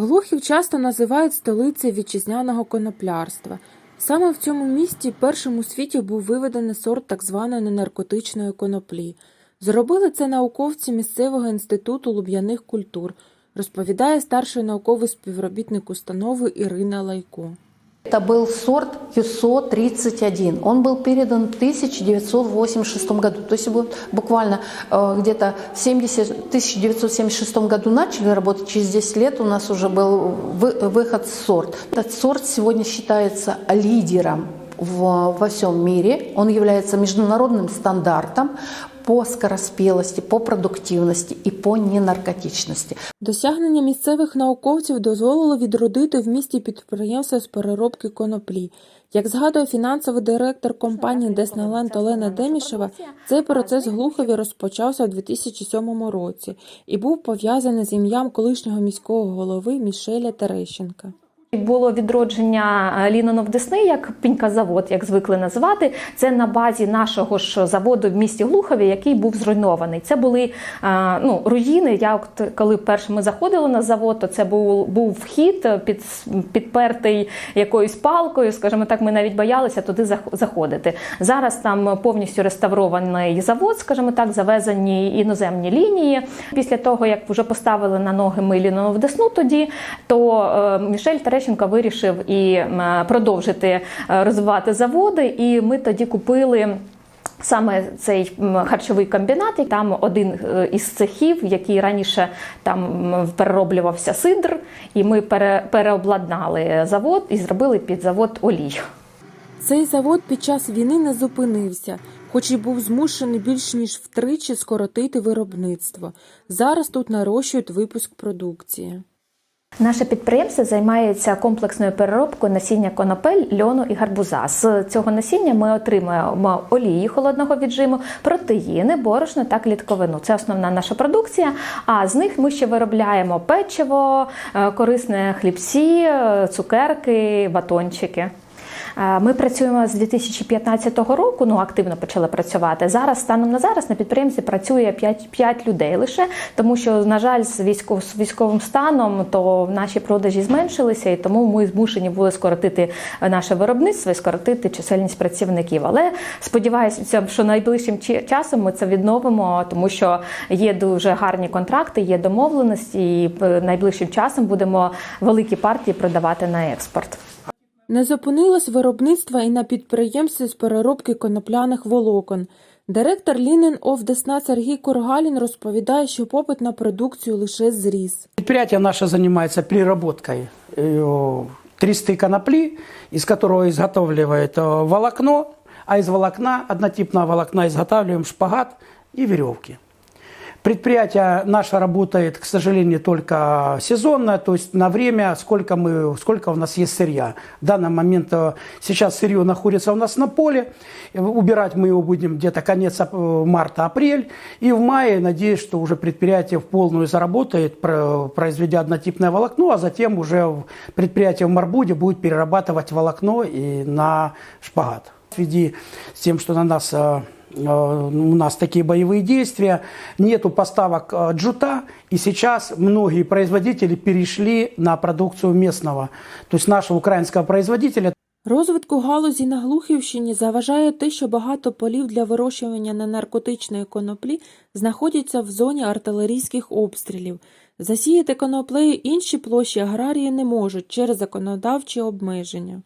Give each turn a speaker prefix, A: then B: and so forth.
A: Глухів часто називають столицею вітчизняного коноплярства. Саме в цьому місті першим у світі був виведений сорт так званої ненаркотичної коноплі. Зробили це науковці місцевого інституту луб'яних культур, розповідає старший науковий співробітник установи Ірина Лайко.
B: Это был сорт ЮСО-31. Он был передан в 1986 году. То есть буквально э, где-то в 70, 1976 году начали работать, через 10 лет у нас уже был вы- выход сорт. Этот сорт сегодня считается лидером в- во всем мире. Он является международным стандартом по скороспелости, по продуктивности и по ненаркотичности.
A: Досягнення місцевих науковців дозволило відродити в місті підприємство з переробки коноплі. Як згадує фінансовий директор компанії Десналенд Олена Демішева, цей процес Глухові розпочався у 2007 році і був пов'язаний з ім'ям колишнього міського голови Мішеля Терещенка.
C: Було відродження Лінонов Десни як пінькозавод, як звикли називати. Це на базі нашого ж заводу в місті Глухові, який був зруйнований. Це були е, ну, руїни. Я коли перше ми заходили на завод, то це був, був вхід під, підпертий якоюсь палкою. Скажімо так, ми навіть боялися туди заходити. Зараз там повністю реставрований завод, скажімо так, завезені іноземні лінії. Після того, як вже поставили на ноги ми Лінонов Десну тоді, то е, Мішель Терещенко вирішив і продовжити е, розвивати заводи. І ми тоді купили. Саме цей харчовий комбінат, і там один е, із цехів, який раніше там перероблювався сидр, і ми пере, переобладнали завод і зробили під завод олій.
A: Цей завод під час війни не зупинився, хоч і був змушений більш ніж втричі скоротити виробництво. Зараз тут нарощують випуск продукції.
C: Наше підприємство займається комплексною переробкою насіння конопель, льону і гарбуза. З цього насіння ми отримуємо олії холодного віджиму, протеїни, борошно та клітковину. Це основна наша продукція. А з них ми ще виробляємо печиво, е, корисне хлібці, е, цукерки, батончики. Ми працюємо з 2015 року, ну активно почали працювати. Зараз станом на зараз на підприємстві працює 5, 5 людей лише, тому що, на жаль, з військов, з військовим станом то наші продажі зменшилися, і тому ми змушені були скоротити наше виробництво і скоротити чисельність працівників. Але сподіваюся, що найближчим чи- часом ми це відновимо, тому що є дуже гарні контракти, є домовленості, і е, найближчим часом будемо великі партії продавати на експорт.
A: Не зупинилось виробництво і на підприємстві з переробки конопляних волокон. Директор Лінен Оф Десна Сергій Кургалін розповідає, що попит на продукцію лише зріс.
D: Предприятие наше занимается переработкой э, тресты конопли, из которого изготавливает э, волокно, а из волокна, однотипного волокна, изготавливаем шпагат и веревки. Предприятие наше работает, к сожалению, только сезонно, то есть на время, сколько, мы, сколько у нас есть сырья. В данный момент э, сейчас сырье находится у нас на поле, Э, убирать мы его будем где-то конец ап- марта-апрель, и в мае, надеюсь, что уже предприятие в полную заработает, про- произведя однотипное волокно, а затем уже предприятие в Марбуде будет перерабатывать волокно и на шпагат. В связи с тем, что на нас э, э, у нас такие боевые действия, нету поставок э, джута, и сейчас многие производители перешли на продукцию местного, то есть нашего украинского производителя.
A: Розвитку галузі на Глухівщині заважає те, що багато полів для вирощування ненаркотичної коноплі знаходяться в зоні артилерійських обстрілів. Засіяти коноплею інші площі аграрії не можуть через законодавчі обмеження.